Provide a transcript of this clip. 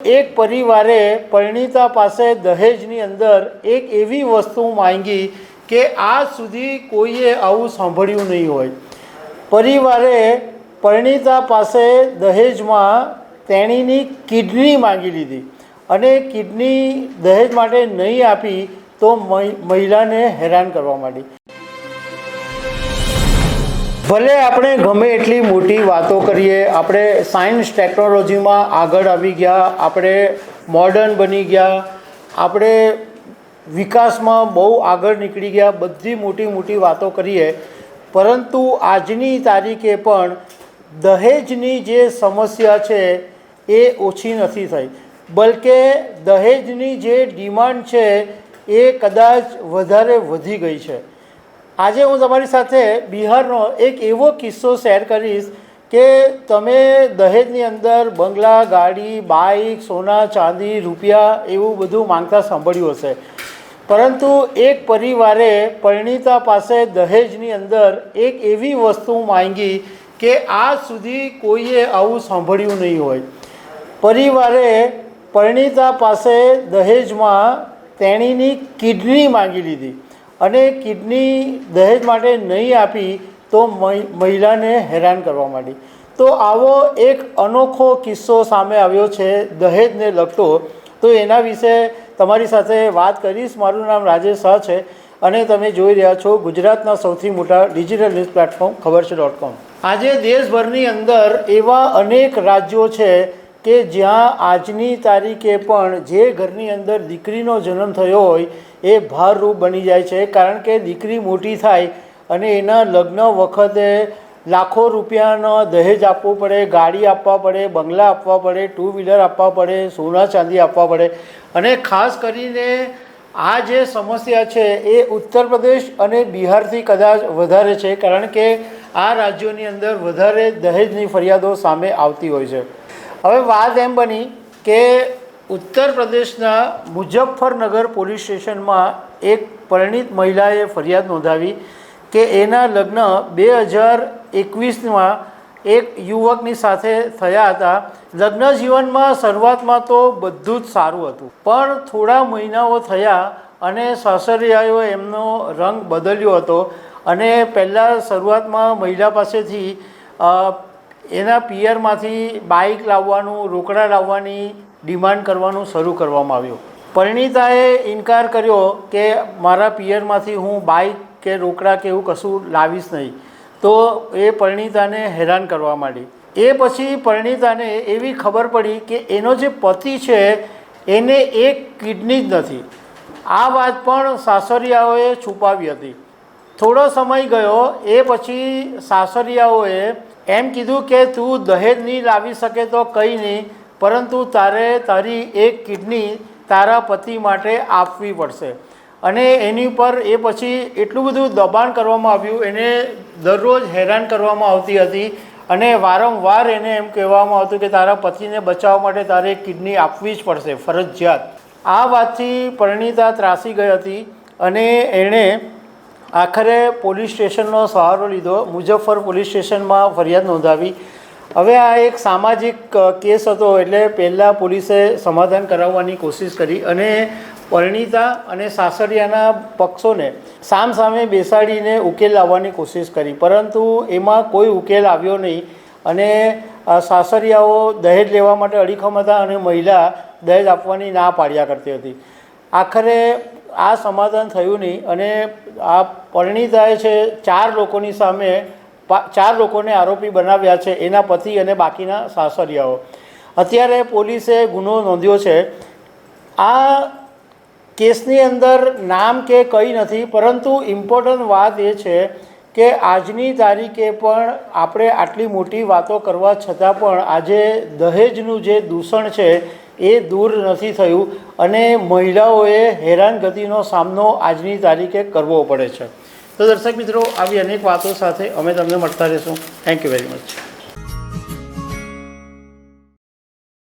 એક પરિવારે પરિણીતા પાસે દહેજની અંદર એક એવી વસ્તુ માંગી કે આજ સુધી કોઈએ આવું સાંભળ્યું નહીં હોય. પરિવારે પરિણીતા પાસે દહેજમાં તેણીની કિડની માંગી લીધી અને કિડની દહેજ માટે નહીં આપી તો મહિલાને હેરાન કરવા માંડી. ભલે આપણે ગમે એટલી મોટી વાતો કરીએ, આપણે સાયન્સ ટેકનોલોજીમાં આગળ આવી ગયા, આપણે મોડર્ન બની ગયા, આપણે વિકાસમાં બહુ આગળ નીકળી ગયા, બધી મોટી મોટી વાતો કરીએ, પરંતુ આજની તારીખે પણ દહેજની જે સમસ્યા છે એ ઓછી નથી થઈ. બલકે દહેજની જે ડિમાન્ડ છે એ કદાચ વધારે વધી ગઈ છે. આજે હું તમારી સાથે બિહારનો એક એવો કિસ્સો શેર કરીશ કે તમે દહેજની અંદર બંગલા, ગાડી, બાઇક, સોના, ચાંદી, રૂપિયા એવું બધું માંગતા સાંભળ્યું હશે. પરંતુ એક પરિવારે પરિણીતા પાસે દહેજની અંદર એક એવી વસ્તુ માંગી કે આજ સુધી કોઈએ આવું સાંભળ્યું નહીં હોય. પરિવારે પરિણીતા પાસે દહેજમાં તેણીની કિડની માંગી લીધી. અને કિડની દહેજ માટે નહીં આપી તો મહિ- મહિલાને હેરાન કરવા માંડી. તો આવો એક અનોખો કિસ્સો સામે આવ્યો છે દહેજને લગતો. તો એના વિશે તમારી સાથે વાત કરીશ. મારું નામ રાજેશ શાહ છે અને તમે જોઈ રહ્યા છો ગુજરાતના સૌથી મોટા ડિજિટલ ન્યૂઝ પ્લેટફોર્મ, ખબર છે ડોટ કોમ. આજે દેશભરની અંદર એવા અનેક રાજ્યો છે કે જ્યાં આજની તારીખે પણ જે ઘરની અંદર દીકરીનો જન્મ થયો હોય, એ ભારરૂપ બની જાય છે. કારણ કે દીકરી મોટી થાય અને એના લગ્ન વખતે લાખો રૂપિયાનો દહેજ આપવું પડે, ગાડી આપવા પડે, બંગલા આપવા પડે ટુ વ્હીલર આપવા પડે, સોના ચાંદી આપવા પડે. અને ખાસ કરીને આ જે સમસ્યા છે, એ ઉત્તર પ્રદેશ અને બિહારથી કદાચ વધારે છે. કારણ કે આ રાજ્યોની અંદર વધારે દહેજની ફરિયાદો સામે આવતી હોય છે. હવે વાત એમ બની કે ઉત્તર પ્રદેશના મુઝફ્ફરનગર પોલીસ સ્ટેશનમાં એક પરિણીત મહિલાએ ફરિયાદ નોંધાવી કે એના લગ્ન બે હજાર એકવીસમાં એક યુવકની સાથે થયા હતા. લગ્ન જીવનમાં શરૂઆતમાં તો બધું જ સારું હતું. પણ થોડા મહિનાઓ થયા અને સાસરિયાએ એમનો રંગ બદલ્યો હતો અને પહેલાં શરૂઆતમાં મહિલા પાસેથી એના પિયરમાંથી બાઇક લાવવાનું, રોકડા લાવવાની ડિમાન્ડ કરવાનું શરૂ કરવામાં આવ્યું. પરિણીતાએ ઇનકાર કર્યો કે મારા પિયરમાંથી હું બાઇક કે રોકડા કે એવું કશું લાવીશ નહીં. તો એ પરિણીતાને હેરાન કરવા માંડી. એ પછી પરિણીતાને એવી ખબર પડી કે એનો જે પતિ છે, એને એક કિડની જ નથી. આ વાત પણ સાસરિયાઓએ છુપાવી હતી. થોડો સમય ગયો, એ પછી સાસરિયાઓએ એમ કીધું કે તું દહેજ નહીં લાવી શકે તો કંઈ નહીં, પરંતુ તારે તારી એક કિડની તારા પતિ માટે આપવી પડશે. અને એની પર એ પછી એટલું બધું દબાણ કરવામાં આવ્યું, એને દરરોજ હેરાન કરવામાં આવતી હતી અને વારંવાર એને એમ કહેવામાં આવતું કે તારા પતિને બચાવવા માટે તારે કિડની આપવી જ પડશે, ફરજિયાત. આ વાતથી પરિણીતા ત્રાસી ગઈ હતી અને એણે આખરે પોલીસ સ્ટેશનનો સહારો લીધો. મુઝફ્ફર પોલીસ સ્ટેશનમાં ફરિયાદ નોંધાવી. હવે આ એક સામાજિક કેસ હતો એટલે પહેલાં પોલીસે સમાધાન કરાવવાની કોશિશ કરી અને પરિણીતા અને સાસરિયાના પક્ષોને સામ સામે બેસાડીને ઉકેલ લાવવાની કોશિશ કરી. પરંતુ એમાં કોઈ ઉકેલ આવ્યો નહીં અને સાસરિયાઓ દહેજ લેવા માટે અડીખમ હતા અને મહિલા દહેજ આપવાની ના પાડ્યા કરતી હતી. આખરે આ સમાધાન થયું નહીં અને આ પરિણીતાએ છે, ચાર લોકોની સામે ચાર લોકોને આરોપી બનાવ્યા છે, એના પતિ અને બાકીના સાસરિયાઓ. અત્યારે પોલીસે ગુનો નોંધ્યો છે. આ કેસની અંદર નામ કે કંઈ નથી, પરંતુ ઇમ્પોર્ટન્ટ વાત એ છે કે આજની તારીખે પણ આપણે આટલી મોટી વાતો કરવા છતાં પણ આજે દહેજનું જે દૂષણ છે એ દૂર નથી થયું અને મહિલાઓએ હેરાનગતિનો સામનો આજની તારીખે કરવો પડે છે. તો દર્શક મિત્રો, આવી અનેક વાતો સાથે અમે તમને મળતા રહીશું. Thank you very much